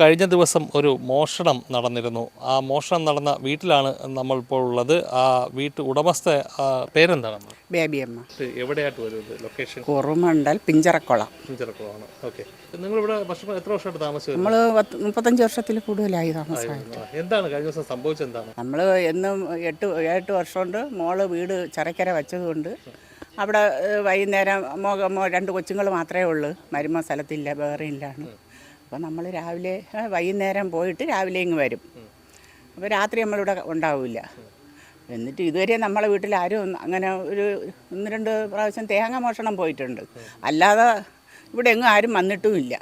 കഴിഞ്ഞ ദിവസം ഒരു മോഷണം നടന്നിരുന്നു. ആ മോഷണം നടന്ന വീട്ടിലാണ് നമ്മൾ ഇപ്പോൾ ഉള്ളത്. ആ വീട്ട് ഉടമസ്ഥ പേരെന്താണ് ബേബിയമ്മ എവിടെയായിട്ട് വരുന്നത് ലൊക്കേഷൻ കുറുമണ്ടൽ പിഞ്ചറക്കുളം. പിഞ്ചറക്കുളമാണ്. ഓക്കെ നിങ്ങളിവിടെ ഭക്ഷണം എത്ര വർഷമായിട്ട് താമസിച്ചു? നമ്മൾ മുപ്പത്തഞ്ച് വർഷത്തിൽ കൂടുതലായി താമസമായിട്ട് എന്താണ് കഴിഞ്ഞ ദിവസം സംഭവിച്ചത് എന്താണ്? നമ്മൾ എന്നും എട്ട് എട്ട് വർഷം കൊണ്ട് മോൾ വീട് ചരക്കര വെച്ചതുകൊണ്ട് അവിടെ വൈകുന്നേരം മോ രണ്ട് കൊച്ചുങ്ങൾ മാത്രമേ ഉള്ളൂ. മരുമ സ്ഥലത്തില്ല വേറെ ഇല്ലാണ് അപ്പോൾ നമ്മൾ രാവിലെ വൈകുന്നേരം പോയിട്ട് രാവിലെ ഇങ്ങ് വരും. അപ്പോൾ രാത്രി നമ്മളിവിടെ ഉണ്ടാവില്ല. എന്നിട്ട് ഇതുവരെ നമ്മളെ വീട്ടിൽ ആരും അങ്ങനെ ഒരു ഒന്ന് രണ്ട് പ്രാവശ്യം തേങ്ങ മോഷണം പോയിട്ടുണ്ട്. അല്ലാതെ ഇവിടെ എങ്ങും ആരും വന്നിട്ടുമില്ല.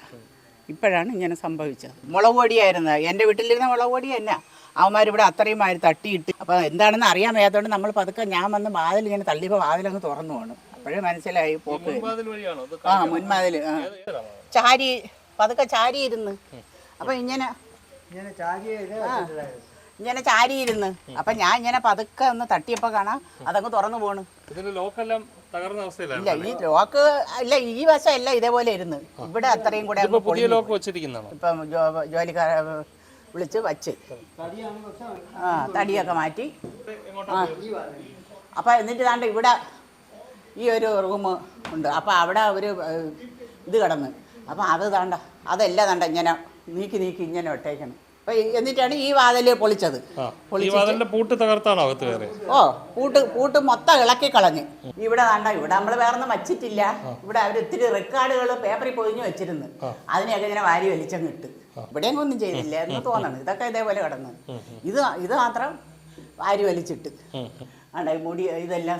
ഇപ്പോഴാണ് ഇങ്ങനെ സംഭവിച്ചത്. മുളക് പൊടിയായിരുന്നു. എന്റെ വീട്ടിലിരുന്ന മുളക് പൊടി തന്നെ. അവന്മാരിവിടെ അത്രയും മാതിരി തട്ടിയിട്ട് അപ്പോൾ എന്താണെന്ന് അറിയാൻ വയ്യാത്തതുകൊണ്ട് നമ്മൾ പതുക്കെ ഞാൻ വന്ന് വാതിൽ ഇങ്ങനെ തള്ളിയപ്പോൾ വാതിലങ്ങ് തുറന്നു പോകണം അപ്പോഴേ മനസ്സിലായി പോക്ക്. ആ മുൻവാതിൽ ചാരി പതുക്കെ ചാരി ഇരുന്ന് അപ്പൊ ഇങ്ങനെ ഇങ്ങനെ ചാരി ഇരുന്ന് അപ്പം ഞാൻ ഇങ്ങനെ പതുക്കെ ഒന്ന് തട്ടിയപ്പോ കാണാം അതങ്ങ് തുറന്നു പോണു. ഇല്ല ഈ ലോക്ക് അല്ല ഈ വശം അല്ല ഇതേപോലെ ഇരുന്ന്. ഇവിടെ അത്രയും കൂടെ ഇപ്പം ജോലിക്കാരെ വിളിച്ച് വച്ച്. ആ തടിയൊക്കെ മാറ്റി. ആ. അപ്പം എന്നിട്ട് താണ്ട് ഇവിടെ ഈ ഒരു റൂം ഉണ്ട്. അപ്പം അവിടെ ഒരു ഇത് കിടന്ന്. അപ്പം അത് താണ്ട അതല്ല താണ്ട ഇങ്ങനെ നീക്കി നീക്കി ഇങ്ങനെ ഒട്ടേക്കണം അപ്പൊ എന്നിട്ടാണ് ഈ വാതിൽ പൊളിച്ചത്. പൂട്ട് തകർത്താണോ അകത്ത് കയറി? ഓ പൂട്ട് പൂട്ട് മൊത്തം ഇളക്കി കളഞ്ഞ്. ഇവിടെ തണ്ട ഇവിടെ നമ്മൾ വേറൊന്നും വച്ചിട്ടില്ല. ഇവിടെ അവർ ഒത്തിരി റെക്കോർഡുകൾ പേപ്പറിൽ പൊതിഞ്ഞു വെച്ചിരുന്നു. അതിനെയൊക്കെ ഇങ്ങനെ വാരി വലിച്ചങ്ങ് ഇട്ട്. ഇവിടെയെങ്കിലും ഒന്നും ചെയ്തില്ല എന്ന് തോന്നണം. ഇതൊക്കെ ഇതേപോലെ കിടന്ന്. ഇത് ഇത് മാത്രം വാരി വലിച്ചിട്ട്. മുടി ഇതെല്ലാം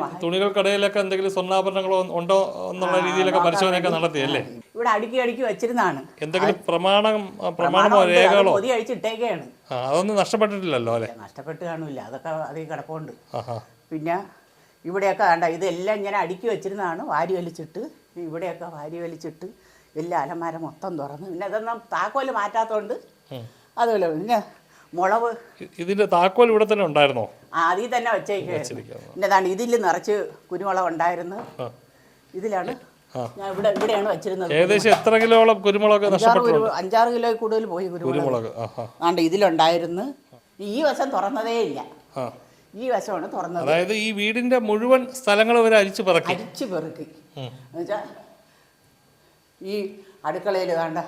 വാ- തുണികൾക്കിടയിലൊക്കെ എന്തെങ്കിലും സ്വർണാഭരണങ്ങളോ ഉണ്ടോ എന്നുള്ള രീതിയിലൊക്കെ പരിശോധനയൊക്കെ നടത്തിയല്ലേ? ഇവിടെ അടുക്കി അടുക്കി വെച്ചിരുന്നാണ്. എന്തെങ്കിലും പ്രമാണം പ്രമാണമോ രേഖകളോ പൊതി അഴിച്ചിട്ടേക്കാണ്. അതൊന്നും നഷ്ടപ്പെട്ടിട്ടില്ലല്ലോ അല്ലേ? നഷ്ടപ്പെട്ട് കാണില്ല അതൊക്കെ അതിൽ കിടപ്പുണ്ട്. പിന്നെ ഇവിടെയൊക്കെ വേണ്ട ഇതെല്ലാം ഇങ്ങനെ അടുക്കി വെച്ചിരുന്നതാണ് വാരി വലിച്ചിട്ട്. ഇവിടെയൊക്കെ വാരി വലിച്ചിട്ട് എല്ലാ അലമാര മൊത്തം തുറന്ന്. പിന്നെ ഇതൊന്നും താക്കോൽ മാറ്റാത്തതുകൊണ്ട് അതുപോലെ പിന്നെ മുളവ്. ഇതിന്റെ താക്കോൽ ഇവിടെ തന്നെ ഉണ്ടായിരുന്നോ? അതിൽ തന്നെ വെച്ചേക്കാണ് അതാണ് ഇതിൽ നിറച്ച് കുരുമുളക് ഉണ്ടായിരുന്നു. ആ. ഇതിലാണ് ഞാൻ ഇവിടെ ഇവിടെയാണ് വെച്ചിരുന്നത് ഏകദേശം എത്ര കിലോളം കുരുമുളക് അഞ്ചാറ് കിലോ കൂടുതൽ പോയി കുരുമുളക്. ആണ്ട് ഇതിലുണ്ടായിരുന്നു. ഈ വശം തുറന്നതേ ഇല്ല. ഈ വശമാണ് തുറന്നത്. അതായത് ഈ വീടിന്റെ മുഴുവൻ സ്ഥലങ്ങൾ വരെ അരിച്ചു പറക്കി. അരിച്ചു പെറുക്കി. ഈ അടുക്കളയിൽ വേണ്ട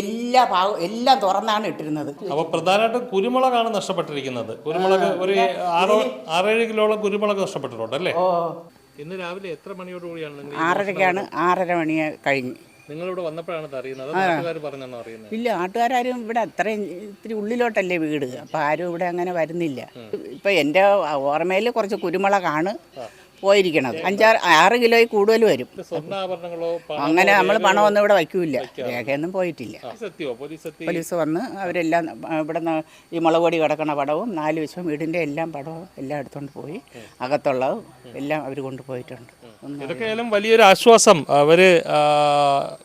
എല്ലാ ഭാഗവും എല്ലാം തുറന്നാണ് ഇട്ടിരുന്നത്. അപ്പൊ പ്രധാനമായിട്ടും കുരുമുളകാണ് നഷ്ടപ്പെട്ടിരിക്കുന്നത്. കുരുമുളക് ഒരു ആറോ ആറേഴ് കിലോളം കുരുമുളക് നഷ്ടപ്പെട്ടിട്ടുണ്ട് അല്ലേ? ഓ. ഇന്ന് രാവിലെ എത്ര മണിയോട് കൂടിയാണ് നിങ്ങൾ ആറരയ്ക്കാണ് ആറര മണി കഴിഞ്ഞ്. നിങ്ങളിവിടെ വന്നപ്പോഴാണ് ഇത് അറിയുന്നത്? അത് നാട്ടുകാർ പറഞ്ഞാണോ അറിയുന്നത്? ഇല്ല നാട്ടുകാരും ഇവിടെ അത്രയും ഇത്തിരി ഉള്ളിലോട്ടല്ലേ വീട്. അപ്പം ആരും ഇവിടെ അങ്ങനെ വരുന്നില്ല. ഇപ്പം എന്റെ ഓർമ്മയിൽ കുറച്ച് കുരുമുളകാണ്. പോയിരിക്കണത്. അഞ്ചാറ് ആറ് കിലോയിൽ കൂടുതൽ വരും. അങ്ങനെ നമ്മൾ പണം പണമൊന്നും ഇവിടെ വയ്ക്കൂല രേഖയൊന്നും പോയിട്ടില്ല. പോലീസ് എത്തിയോ പോലീസ് എത്തി പോലീസ് വന്ന് അവരെല്ലാം ഇവിടെ നിന്ന് ഈ മുളകൊടി കിടക്കുന്ന കിടക്കണ പടവും നാല് വശവും വീടിന്റെ എല്ലാം പടവും എല്ലാം എടുത്തുകൊണ്ട് പോയി. അകത്തുള്ളതും എല്ലാം അവർ കൊണ്ടുപോയിട്ടുണ്ട് ഇതൊക്കെയാലും വലിയൊരു ആശ്വാസം. അവർ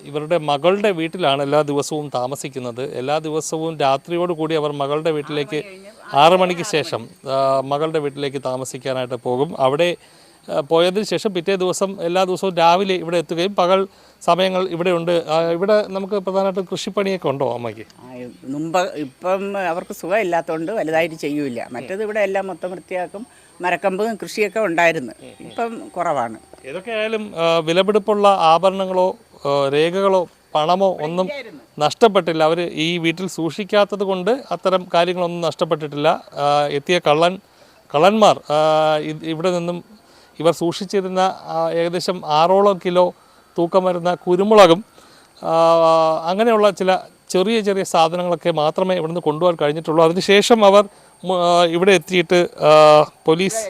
ഇവരുടെ മകളുടെ വീട്ടിലാണ് എല്ലാ ദിവസവും താമസിക്കുന്നത്. എല്ലാ ദിവസവും രാത്രിയോട് കൂടി അവർ മകളുടെ വീട്ടിലേക്ക് ആറ് മണിക്ക് ശേഷം മകളുടെ വീട്ടിലേക്ക് താമസിക്കാനായിട്ട് പോകും. അവിടെ പോയതിന് ശേഷം പിറ്റേ ദിവസം എല്ലാ ദിവസവും രാവിലെ ഇവിടെ എത്തുകയും പകൽ സമയങ്ങൾ ഇവിടെ ഉണ്ട്. ഇവിടെ നമുക്ക് പ്രധാനമായിട്ടും കൃഷിപ്പണിയൊക്കെ ഉണ്ടോ അമ്മയ്ക്ക്? മുമ്പ് ഇപ്പം അവർക്ക് സുഖമില്ലാത്തതുകൊണ്ട് വലുതായിട്ട് ചെയ്യൂല മറ്റേത് ഇവിടെ എല്ലാം മൊത്തം വൃത്തിയാക്കും. മരക്കമ്പും കൃഷിയൊക്കെ ഉണ്ടായിരുന്നു. ഇപ്പം കുറവാണ്. ഏതൊക്കെ ആയാലും വിലപിടിപ്പുള്ള ആഭരണങ്ങളോ രേഖകളോ പണമോ ഒന്നും നഷ്ടപ്പെട്ടില്ല. അവർ ഈ വീട്ടിൽ സൂക്ഷിക്കാത്തത് കൊണ്ട് അത്തരം കാര്യങ്ങളൊന്നും നഷ്ടപ്പെട്ടിട്ടില്ല. എത്തിയ കള്ളൻ കള്ളന്മാർ ഇവിടെ നിന്നും ഇവർ സൂക്ഷിച്ചിരുന്ന ഏകദേശം ആറോളം കിലോ തൂക്കം വരുന്ന കുരുമുളകും അങ്ങനെയുള്ള ചില ചെറിയ ചെറിയ സാധനങ്ങളൊക്കെ മാത്രമേ ഇവിടുന്ന് കൊണ്ടുപോകാൻ കഴിഞ്ഞിട്ടുള്ളൂ. അതിനുശേഷം അവർ ഇവിടെ എത്തിയിട്ട് പോലീസ്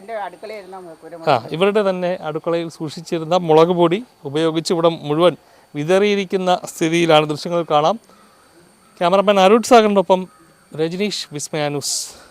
ആ ഇവരുടെ തന്നെ അടുക്കളയിൽ സൂക്ഷിച്ചിരുന്ന മുളക് പൊടി ഉപയോഗിച്ച് ഇവിടെ മുഴുവൻ വിതറിയിരിക്കുന്ന സ്ഥിതിയിലാണ് ദൃശ്യങ്ങൾ കാണാം. ക്യാമറമാൻ അരുൺ സാഗറിനൊപ്പം രജനീഷ് വിസ്മയാനുസ്